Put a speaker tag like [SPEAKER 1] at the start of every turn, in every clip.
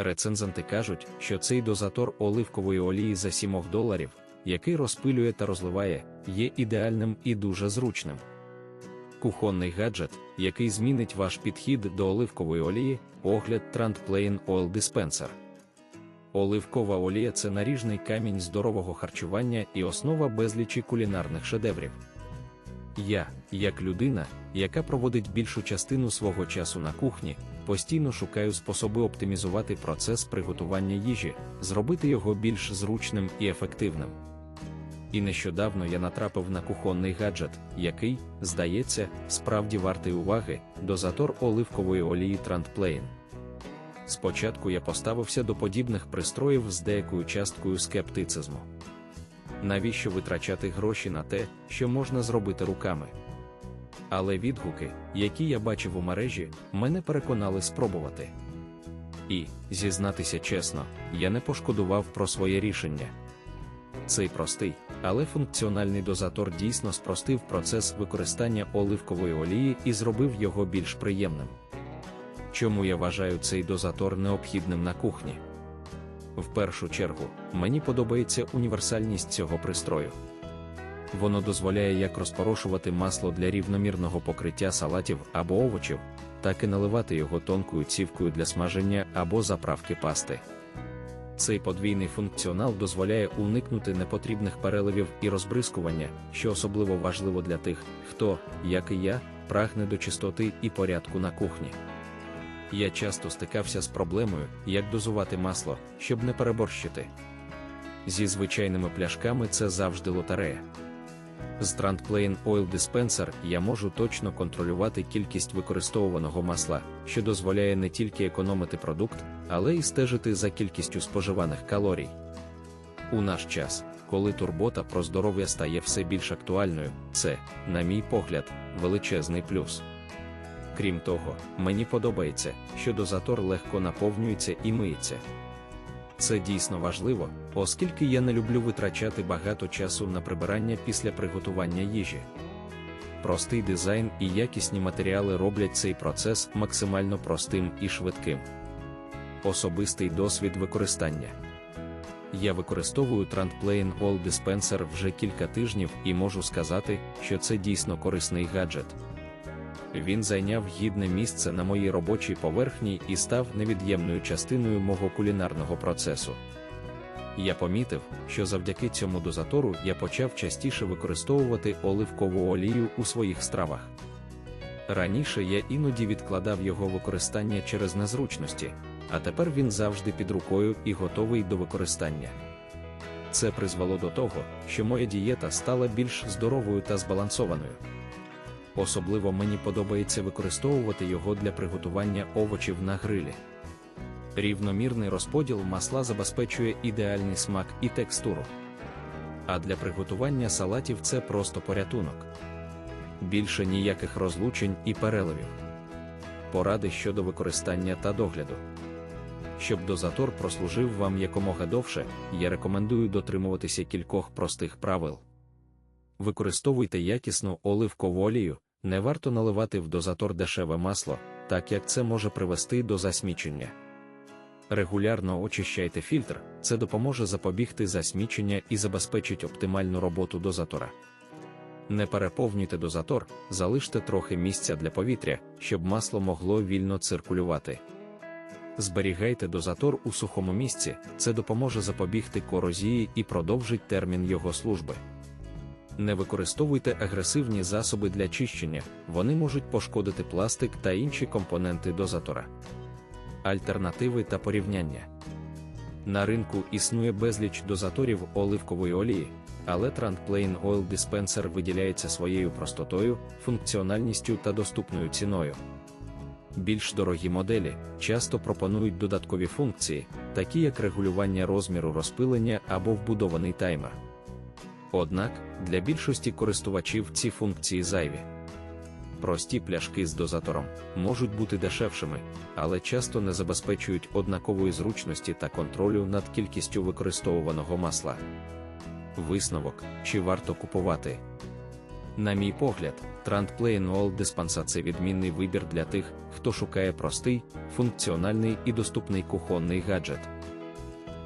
[SPEAKER 1] Рецензенти кажуть, що цей дозатор оливкової олії за 7 доларів, який розпилює та розливає, є ідеальним і дуже зручним. Кухонний гаджет, який змінить ваш підхід до оливкової олії, огляд Trend Plain Oil Dispenser. Оливкова олія це наріжний камінь здорового харчування і основа безлічі кулінарних шедеврів. Я, як людина, яка проводить більшу частину свого часу на кухні, постійно шукаю способи оптимізувати процес приготування їжі, зробити його більш зручним і ефективним. І нещодавно я натрапив на кухонний гаджет, який, здається, справді вартий уваги, дозатор оливкової олії Trendplain. Спочатку я поставився до подібних пристроїв з деякою часткою скептицизму. Навіщо витрачати гроші на те, що можна зробити руками? Але відгуки, які я бачив у мережі, мене переконали спробувати. І, зізнатися чесно, я не пошкодував про своє рішення. Цей простий, але функціональний дозатор дійсно спростив процес використання оливкової олії і зробив його більш приємним. Чому я вважаю цей дозатор необхідним на кухні? В першу чергу, мені подобається універсальність цього пристрою. Воно дозволяє як розпорошувати масло для рівномірного покриття салатів або овочів, так і наливати його тонкою цівкою для смаження або заправки пасти. Цей подвійний функціонал дозволяє уникнути непотрібних переливів і розбризкування, що особливо важливо для тих, хто, як і я, прагне до чистоти і порядку на кухні. Я часто стикався з проблемою, як дозувати масло, щоб не переборщити. Зі звичайними пляшками це завжди лотерея. З Trendplain Oil Dispenser я можу точно контролювати кількість використовуваного масла, що дозволяє не тільки економити продукт, але й стежити за кількістю споживаних калорій. У наш час, коли турбота про здоров'я стає все більш актуальною, це, на мій погляд, величезний плюс. Крім того, мені подобається, що дозатор легко наповнюється і миється. Це дійсно важливо, оскільки я не люблю витрачати багато часу на прибирання після приготування їжі. Простий дизайн і якісні матеріали роблять цей процес максимально простим і швидким. Особистий досвід використання. Я використовую Trendplain All Dispenser вже кілька тижнів і можу сказати, що це дійсно корисний гаджет. Він зайняв гідне місце на моїй робочій поверхні і став невід'ємною частиною мого кулінарного процесу. Я помітив, що завдяки цьому дозатору я почав частіше використовувати оливкову олію у своїх стравах. Раніше я іноді відкладав його використання через незручності, а тепер він завжди під рукою і готовий до використання. Це призвело до того, що моя дієта стала більш здоровою та збалансованою. Особливо мені подобається використовувати його для приготування овочів на грилі. Рівномірний розподіл масла забезпечує ідеальний смак і текстуру. А для приготування салатів це просто порятунок. Більше ніяких розлучень і переливів. Поради щодо використання та догляду. Щоб дозатор прослужив вам якомога довше, я рекомендую дотримуватися кількох простих правил. Використовуйте якісну оливкову олію, не варто наливати в дозатор дешеве масло, так як це може привести до засмічення. Регулярно очищайте фільтр, це допоможе запобігти засмічення і забезпечить оптимальну роботу дозатора. Не переповнюйте дозатор, залиште трохи місця для повітря, щоб масло могло вільно циркулювати. Зберігайте дозатор у сухому місці, це допоможе запобігти корозії і продовжить термін його служби. Не використовуйте агресивні засоби для чищення, вони можуть пошкодити пластик та інші компоненти дозатора. Альтернативи та порівняння. На ринку існує безліч дозаторів оливкової олії, але Trendplain Oil Dispenser виділяється своєю простотою, функціональністю та доступною ціною. Більш дорогі моделі часто пропонують додаткові функції, такі як регулювання розміру розпилення або вбудований таймер. Однак, для більшості користувачів ці функції зайві. Прості пляшки з дозатором можуть бути дешевшими, але часто не забезпечують однакової зручності та контролю над кількістю використовуваного масла. Висновок, чи варто купувати? На мій погляд, Trend Plain Oil Dispensa – це відмінний вибір для тих, хто шукає простий, функціональний і доступний кухонний гаджет.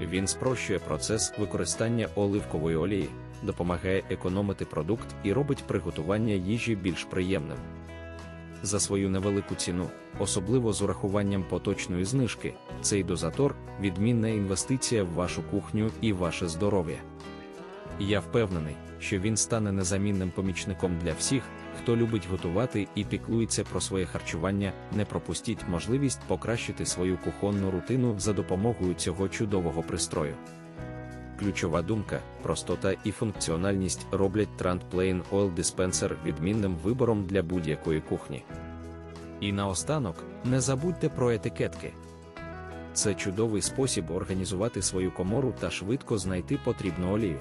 [SPEAKER 1] Він спрощує процес використання оливкової олії, допомагає економити продукт і робить приготування їжі більш приємним. За свою невелику ціну, особливо з урахуванням поточної знижки, цей дозатор відмінна інвестиція в вашу кухню і ваше здоров'я. Я впевнений, що він стане незамінним помічником для всіх, хто любить готувати і піклується про своє харчування. Не пропустіть можливість покращити свою кухонну рутину за допомогою цього чудового пристрою. Ключова думка, простота і функціональність роблять Trant Plain Oil Dispenser відмінним вибором для будь-якої кухні. І наостанок, не забудьте про етикетки. Це чудовий спосіб організувати свою комору та швидко знайти потрібну олію.